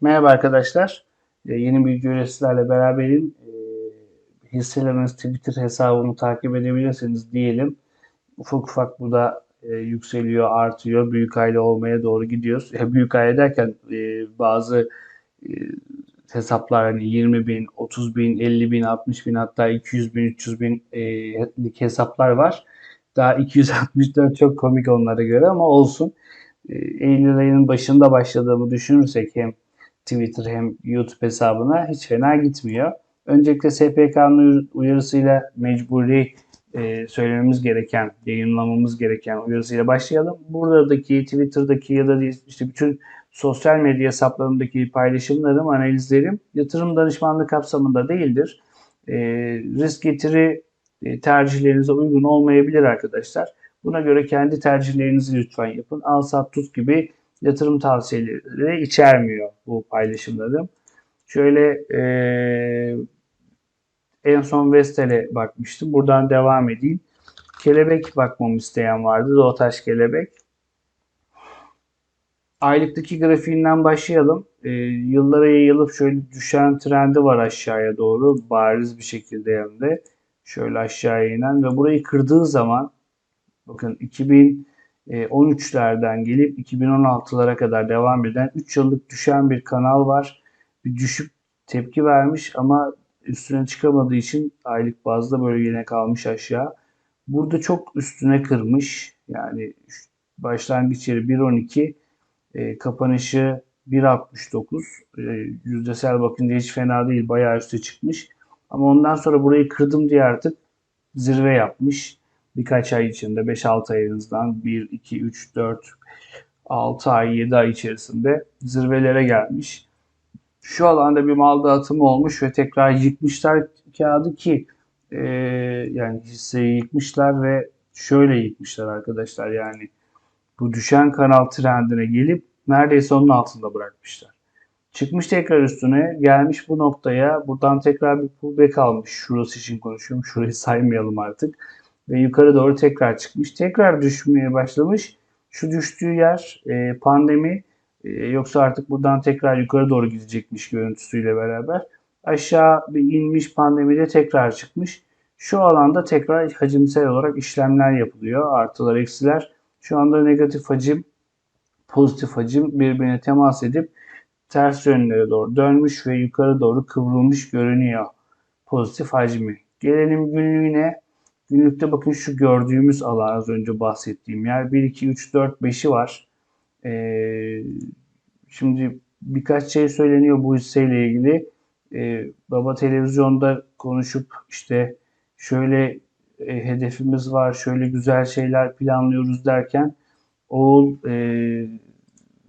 Merhaba arkadaşlar. Ee, Yeni bir video ile sizlerle beraberim. Ee, Hisseleriniz Twitter hesabımı takip edebilirsiniz diyelim. Ufak ufak bu da e, yükseliyor, artıyor. Büyük aile olmaya doğru gidiyoruz. E, büyük aile derken e, bazı hesaplar hani 20 bin, 30 bin, 50 bin, 60 bin hatta 200 bin, 300 bin hesaplar var. Daha 264 çok komik onlara göre ama olsun. Eylül ayının başında başladığımı düşünürsek hem Twitter hem YouTube hesabına hiç fena gitmiyor. Öncelikle SPK'nın uyarısıyla mecburi e, söylememiz gereken, yayınlamamız gereken uyarısıyla başlayalım. Buradaki Twitter'daki ya da işte bütün sosyal medya hesaplarımdaki paylaşımlarım, analizlerim yatırım danışmanlığı kapsamında değildir. E, risk getiri e, tercihlerinize uygun olmayabilir arkadaşlar. Buna göre kendi tercihlerinizi lütfen yapın. Al sat tut gibi yatırım tavsiyeleri içermiyor bu paylaşımlarım. Şöyle e, en son Vestel'e bakmıştım. Buradan devam edeyim. Kelebek bakmamı isteyen vardı. Doğutaş kelebek. Aylıktaki grafiğinden başlayalım. E, yıllara yayılıp şöyle düşen trendi var aşağıya doğru. Bariz bir şekilde hem de. Şöyle aşağıya inen ve burayı kırdığı zaman bakın 2013'lerden gelip 2016'lara kadar devam eden 3 yıllık düşen bir kanal var. Bir düşüp tepki vermiş ama üstüne çıkamadığı için aylık bazda böyle yine kalmış aşağı. Burada çok üstüne kırmış. Yani başlangıç yeri 1.12 e, kapanışı 1.69 e, yüzdesel bakınca hiç fena değil. Bayağı üste çıkmış. Ama ondan sonra burayı kırdım diye artık zirve yapmış. Birkaç ay içinde 5-6 ay en azından 1, 2, 3, 4, 6 ay, 7 ay içerisinde zirvelere gelmiş. Şu alanda bir mal dağıtımı olmuş ve tekrar yıkmışlar kağıdı ki e, yani hisseyi yıkmışlar ve şöyle yıkmışlar arkadaşlar yani bu düşen kanal trendine gelip neredeyse onun altında bırakmışlar. Çıkmış tekrar üstüne gelmiş bu noktaya buradan tekrar bir pullback almış. Şurası için konuşuyorum. Şurayı saymayalım artık. Ve yukarı doğru tekrar çıkmış. Tekrar düşmeye başlamış. Şu düştüğü yer e, pandemi e, yoksa artık buradan tekrar yukarı doğru gidecekmiş görüntüsüyle beraber. Aşağı bir inmiş pandemide tekrar çıkmış. Şu alanda tekrar hacimsel olarak işlemler yapılıyor. Artılar eksiler. Şu anda negatif hacim pozitif hacim birbirine temas edip ters yönlere doğru dönmüş ve yukarı doğru kıvrılmış görünüyor pozitif hacmi. Gelelim günlüğüne. Günlükte bakın şu gördüğümüz alan az önce bahsettiğim yer 1, 2, 3, 4, 5'i var. Ee, şimdi birkaç şey söyleniyor bu hisseyle ilgili. Ee, baba televizyonda konuşup işte şöyle e, hedefimiz var, şöyle güzel şeyler planlıyoruz derken oğul e,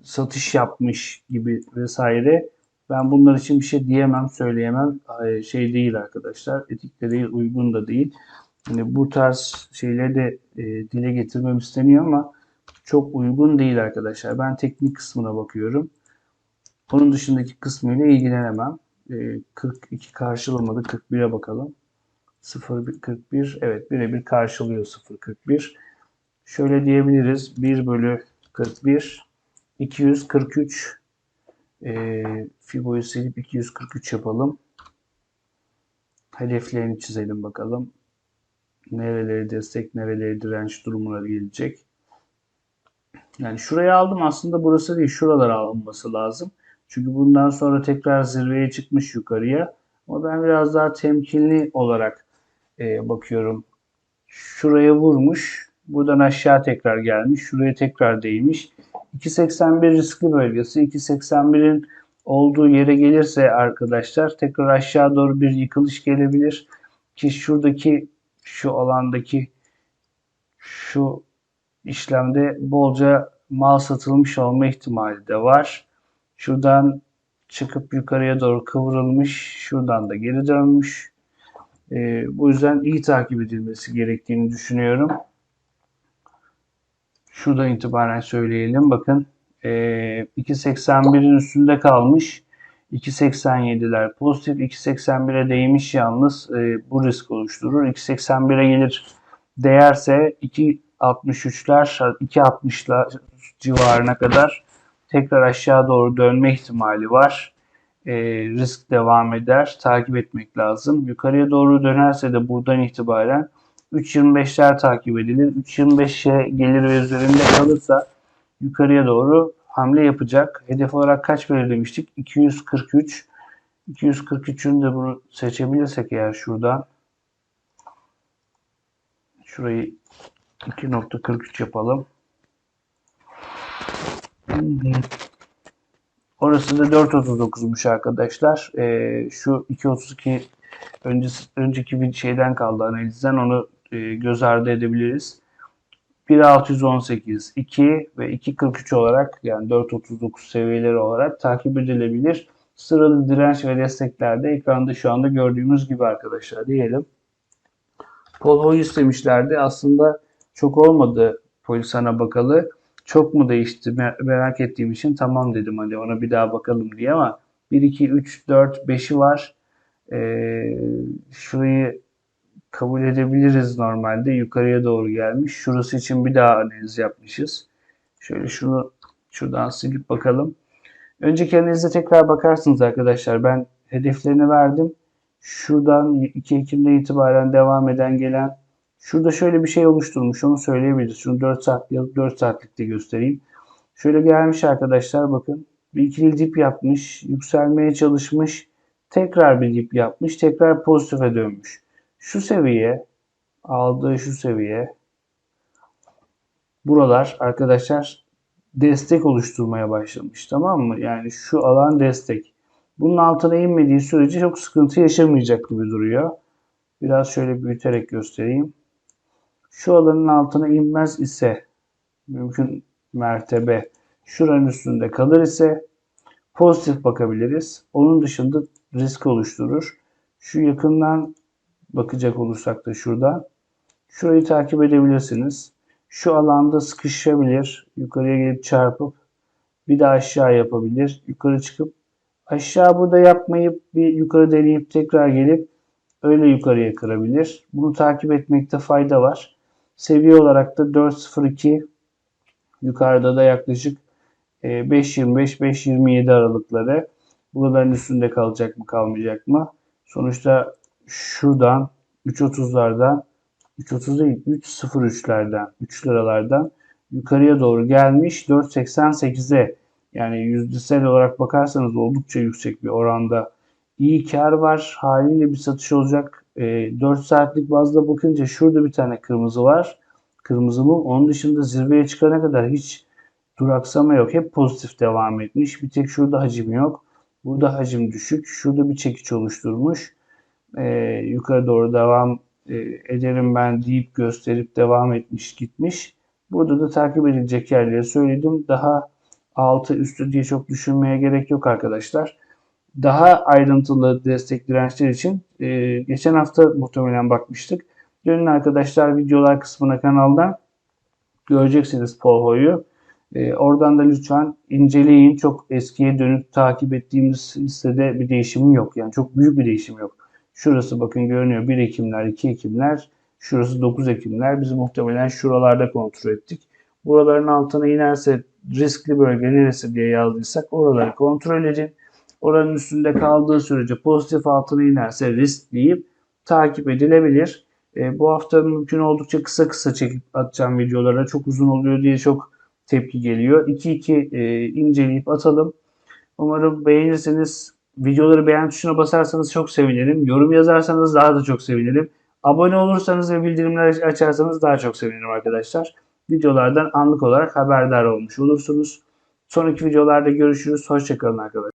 satış yapmış gibi vesaire. Ben bunlar için bir şey diyemem, söyleyemem. Şey değil arkadaşlar, etikte değil, uygun da değil. Yani bu tarz şeyleri de e, dile getirmem isteniyor ama çok uygun değil arkadaşlar. Ben teknik kısmına bakıyorum. Onun dışındaki kısmıyla ilgilenemem. E, 42 karşılamadı. 41'e bakalım. 0.41 evet birebir karşılıyor 0.41. Şöyle diyebiliriz. 1 bölü 41 243 e, Fibo'yu silip 243 yapalım. Hedeflerini çizelim bakalım. Nereleri destek, nereleri direnç durumuna gelecek. Yani şuraya aldım aslında burası değil şuralara alınması lazım. Çünkü bundan sonra tekrar zirveye çıkmış yukarıya. Ama ben biraz daha temkinli olarak e, bakıyorum. Şuraya vurmuş. Buradan aşağı tekrar gelmiş. Şuraya tekrar değmiş. 2.81 riskli bölgesi. 2.81'in olduğu yere gelirse arkadaşlar tekrar aşağı doğru bir yıkılış gelebilir. Ki şuradaki şu alandaki şu işlemde bolca mal satılmış olma ihtimali de var. Şuradan çıkıp yukarıya doğru kıvrılmış. Şuradan da geri dönmüş. E, bu yüzden iyi takip edilmesi gerektiğini düşünüyorum. Şuradan itibaren söyleyelim. Bakın e, 2.81'in üstünde kalmış. 2.87'ler pozitif. 2.81'e değmiş yalnız e, bu risk oluşturur. 2.81'e gelir değerse 2.63'ler 2.60'lar civarına kadar tekrar aşağı doğru dönme ihtimali var. E, risk devam eder. Takip etmek lazım. Yukarıya doğru dönerse de buradan itibaren 3.25'ler takip edilir. 3.25'e gelir ve üzerinde kalırsa yukarıya doğru hamle yapacak. Hedef olarak kaç belirlemiştik? 243. 243'ün de bunu seçebilirsek eğer şuradan şurayı 2.43 yapalım. Orası da 4.39'muş arkadaşlar. Ee, şu 2.32 öncesi, önceki bir şeyden kaldı analizden onu e, göz ardı edebiliriz. 1.618, 2 ve 2.43 olarak yani 4.39 seviyeleri olarak takip edilebilir. Sıralı direnç ve desteklerde ekranda şu anda gördüğümüz gibi arkadaşlar diyelim. Polho'yu istemişlerdi. Aslında çok olmadı Polisan'a bakalı. Çok mu değişti Mer- merak ettiğim için tamam dedim hadi ona bir daha bakalım diye ama 1, 2, 3, 4, 5'i var. Ee, şurayı kabul edebiliriz normalde. Yukarıya doğru gelmiş. Şurası için bir daha analiz yapmışız. Şöyle şunu şuradan silip bakalım. Önceki analize tekrar bakarsınız arkadaşlar. Ben hedeflerini verdim. Şuradan 2 Ekim'de itibaren devam eden gelen şurada şöyle bir şey oluşturmuş. Onu söyleyebiliriz. Şunu 4 saat 4 saatlikte göstereyim. Şöyle gelmiş arkadaşlar bakın. Bir ikili dip yapmış. Yükselmeye çalışmış. Tekrar bir dip yapmış. Tekrar pozitife dönmüş. Şu seviye aldığı şu seviye buralar arkadaşlar destek oluşturmaya başlamış. Tamam mı? Yani şu alan destek. Bunun altına inmediği sürece çok sıkıntı yaşamayacak gibi duruyor. Biraz şöyle büyüterek göstereyim. Şu alanın altına inmez ise mümkün mertebe şuranın üstünde kalır ise pozitif bakabiliriz. Onun dışında risk oluşturur. Şu yakından bakacak olursak da şurada. Şurayı takip edebilirsiniz. Şu alanda sıkışabilir. Yukarıya gelip çarpıp bir daha aşağı yapabilir. Yukarı çıkıp aşağı burada yapmayıp bir yukarı deneyip tekrar gelip öyle yukarıya kırabilir. Bunu takip etmekte fayda var. Seviye olarak da 4.02 yukarıda da yaklaşık 5.25-5.27 aralıkları. Buraların üstünde kalacak mı kalmayacak mı? Sonuçta şuradan 3.30'lardan 3.30 değil 3.03'lerden 3 liralardan yukarıya doğru gelmiş 4.88'e yani yüzdesel olarak bakarsanız oldukça yüksek bir oranda iyi kar var. Haliyle bir satış olacak. E, 4 saatlik bazda bakınca şurada bir tane kırmızı var. Kırmızı bu. Onun dışında zirveye çıkana kadar hiç duraksama yok. Hep pozitif devam etmiş. Bir tek şurada hacim yok. Burada hacim düşük. Şurada bir çekiç oluşturmuş. E, yukarı doğru devam e, ederim ben deyip gösterip devam etmiş gitmiş. Burada da takip edilecek yerleri söyledim. Daha altı üstü diye çok düşünmeye gerek yok arkadaşlar. Daha ayrıntılı destek dirençler için e, geçen hafta muhtemelen bakmıştık. Dönün arkadaşlar videolar kısmına kanaldan göreceksiniz Polho'yu. E, oradan da lütfen inceleyin. Çok eskiye dönüp takip ettiğimiz listede bir değişim yok. Yani çok büyük bir değişim yok. Şurası bakın görünüyor 1 Ekimler, 2 Ekimler. Şurası 9 Ekimler. Biz muhtemelen şuralarda kontrol ettik. Buraların altına inerse riskli bölge neresi diye yazdıysak oraları kontrol edin. Oranın üstünde kaldığı sürece pozitif altına inerse risk deyip takip edilebilir. E, bu hafta mümkün oldukça kısa kısa çekip atacağım videolara. Çok uzun oluyor diye çok tepki geliyor. 2-2 e, inceleyip atalım. Umarım beğenirseniz videoları beğen tuşuna basarsanız çok sevinirim. Yorum yazarsanız daha da çok sevinirim. Abone olursanız ve bildirimleri açarsanız daha çok sevinirim arkadaşlar. Videolardan anlık olarak haberdar olmuş olursunuz. Sonraki videolarda görüşürüz. Hoşçakalın arkadaşlar.